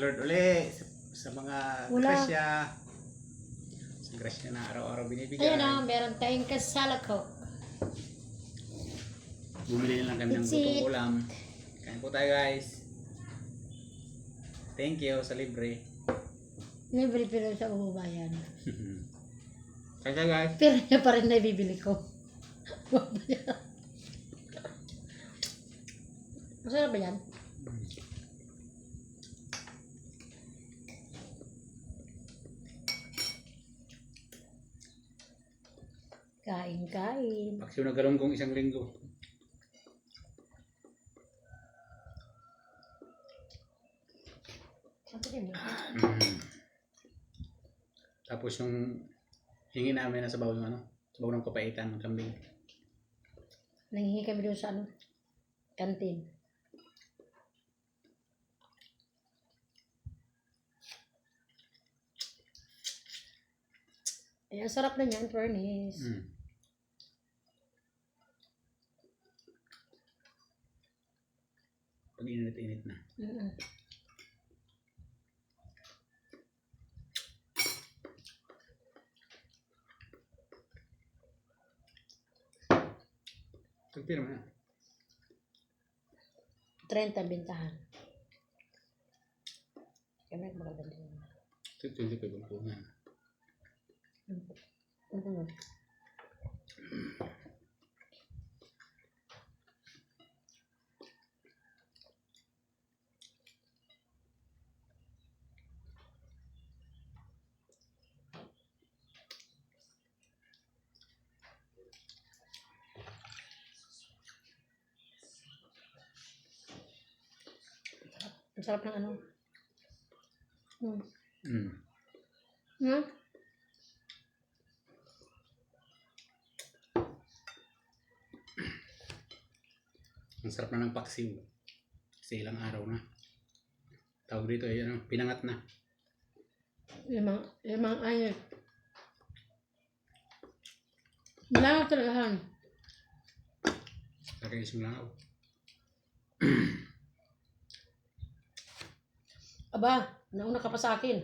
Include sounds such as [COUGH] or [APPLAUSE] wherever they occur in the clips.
Lord uli sa, sa mga Wala. grasya. Sa grasya na araw-araw binibigay. Ayan na, meron tayong kasalako. Bumili na lang kami ng That's lutong it. ulam. Kain po tayo guys. Thank you sa libre. Libre pero sa umabayan. [LAUGHS] Kain tayo guys. Pero niya pa rin nabibili ko. [LAUGHS] Masarap ba yan? Kain, kain. Paksiw na galunggong isang linggo. Mm. Tapos yung hingi namin na sabaw yung ano, sabaw ng kapaitan ng kambing. Nangingi kami doon sa ano, kantin. Ay, ang sarap na niyan, furnace. Mm. Pag init-init na. Mm-mm. Pagpira mo na. 30 bintahan. Kaya maganda din. Ito hindi ko ibang pungan. Ang sarap ng ano. Hmm. Mm. Hmm? Ang sarap na ng paksiw. Kasi ilang araw na. Tawag dito ay ano, pinangat na. Limang, limang ayot. Wala ka talagahan. Lagay isang langaw. [CLEARS THROAT] Aba, nauna ka pa sa akin.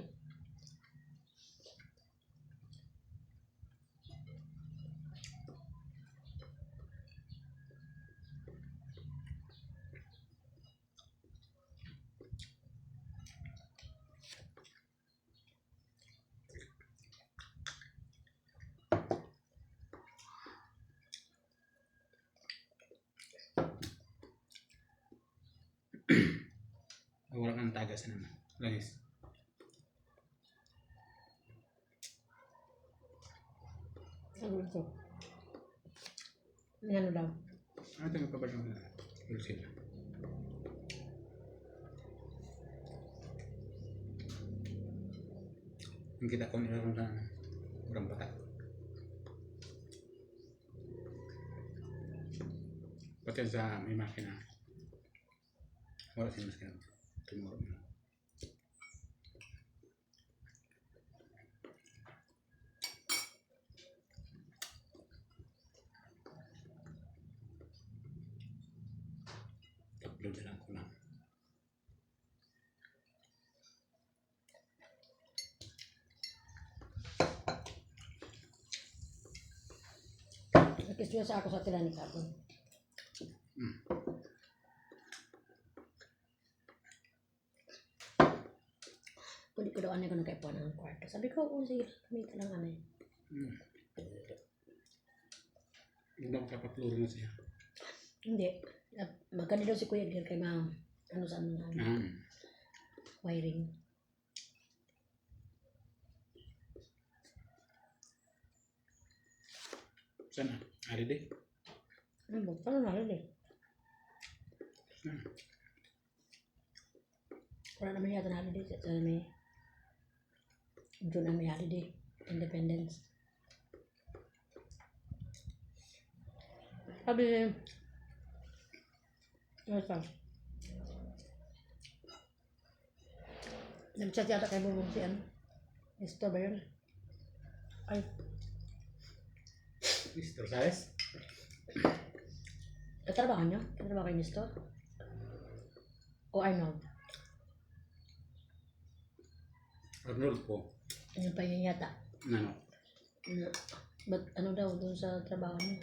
Wala kang tagas naman. Guys. Ano ito? Ano daw? Ano ito pa ba yung Dulce na? Yung kita ko nilaroon sa urang bata. Pati sa may makina. Wala siya makina. Tumuro na. Upload na lang ko lang. Sa ako sa tila ni Kapon. Mm. Daw ano ko nagkaipuan ng kwarto. Sabi ko, oh, sige, kumita lang ano eh. Mm. Hindi ako kapapluro na siya. Hindi. Magkano daw si Kuya Gil kay ma'am. Ano sa ano na Ah. wiring. Sana? Holiday? Ano ba? Paano na rin eh? Sana? Wala naman yata na holiday. Sa sa may June na may holiday. Independence. Sabi niya, ano? Nag-chat yata kay Bubong si ano? Esto ba yun? Ay, Mr. Rosales? katrabaho niyo? Katrabaho kay Nestor? O Arnold? Arnold po. Ano pa yun yata? Ano? Ano, ba't ano daw doon sa trabaho mo?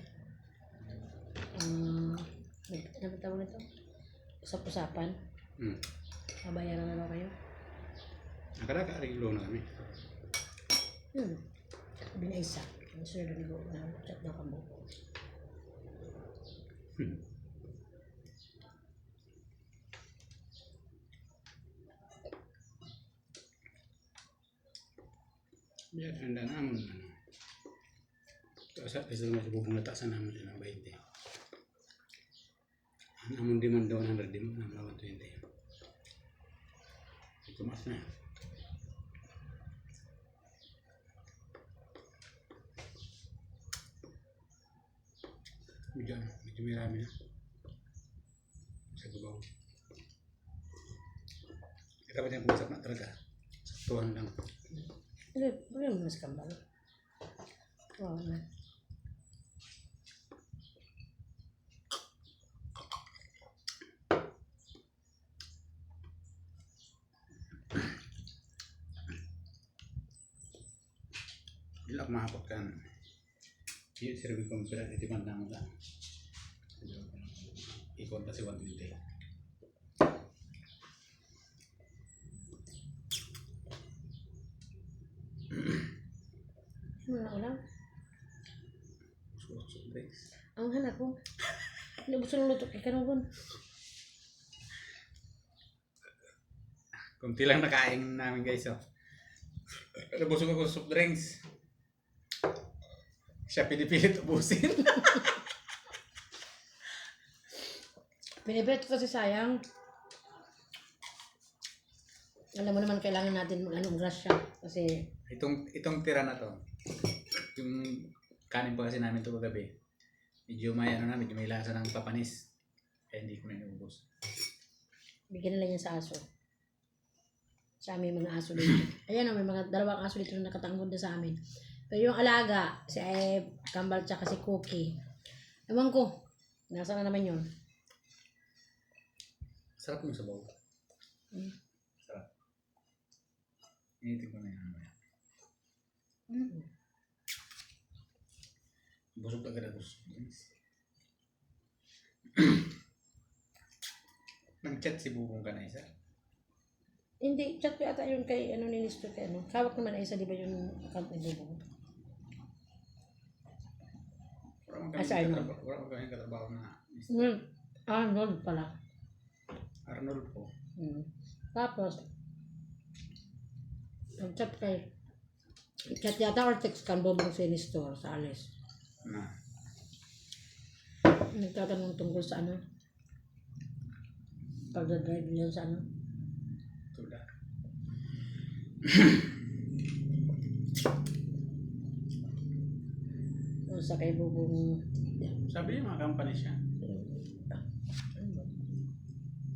Ah, nag- ano ba tawag nito? Usap-usapan? Hmm. Mabayaran na daw kayo? Nakadaka-reglo na kami. Hmm. Sabi na isa. Ang sir na ligo na chat daw kamo. Hmm. Biar anda namun ano. Sa isa mo bubong natasan naman yun ang 20. Namun di man daw ng di man naman lawan 20. Ito mas na. Medyo ano, medyo may rami na. Sa gubaw. Ikaw ba niyang pumasap na talaga? Saktuhan lang. Ano, ano mo mas kambal? Wow na. Bila ako mahapot kan. Iya, sirbi ko pera di timan lang lang. Ikon kasi 120. Na ulam? So, so, breaks. Ang hanap ko. Hindi mo sila luto kay kanugon. Kunti lang nakain namin guys oh. Nabusog ako soft drinks. Siya pinipilit ubusin. Pinipret kasi sayang. Alam mo naman kailangan natin mag anong grasya. Kasi itong itong tira na to. Yung kanin pa kasi namin to kagabi. Medyo may ano na, medyo may lasa ng papanis. Kaya hindi ko na inubos. bigyan nila niya sa aso. Sa amin mga aso dito. [COUGHS] Ayan o, may mga dalawang aso dito na nakatanggod na sa amin. Pero yung alaga, si Eb, Kambal, tsaka si Cookie. Ewan ko, nasa na naman yun. Sarap yung sabaw. Mm. Sarap. Initin ko na yan. mamaya. Busog agad ako. Nag-chat si Bubong ka na isa. Hindi, chat ko ata yun kay, ano, ni Listo kay, ano. Kawak naman ay isa, di ba yung account ni Bubong? Wala man Ah, kami si katrabaho, wala man kami katrabaho na Hmm. Arnold pala. Arnold po. Mm. Tapos, nag-chat kay, chat yata or text kan Bubong sa store sa Alice. Na. Nagtatanong tungkol sa ano, pagdadrive niya sa ano. Tuda. [COUGHS] O sa kay Bubong, Sabi niya mga company siya.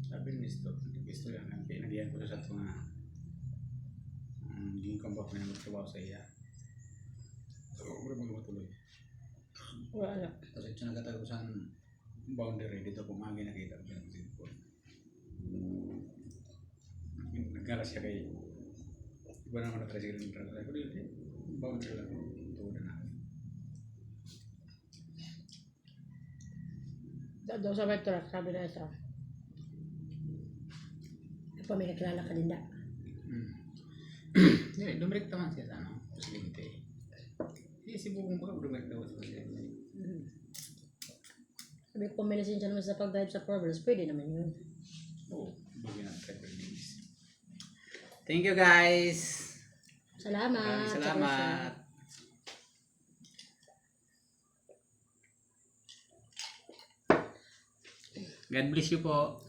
Sabi ni Listo. Listo lang. Ang pinagyan ko sa ito nga. Um, hindi ko ba pinagtrabaho sa iya. Ito nagkatagusan boundary dito pumagi nakita ko ng cellphone. Nagkala siya kay iba naman na tricycle ng truck. Sabi ko, "Di, boundary lang. Tuwa na Daw sa sabi na ito. Pa may kakilala ka din da. Hmm. Hindi, dumirik naman siya sa ano, presidente. Si Bubong baka dumirik daw sa presidente. Sabi ko, kung may lisensya naman sa pag-drive sa Proverbs, pwede naman yun. Oo, bugin ang driver names. Thank you guys! Salamat. Maraming salamat! God bless you po.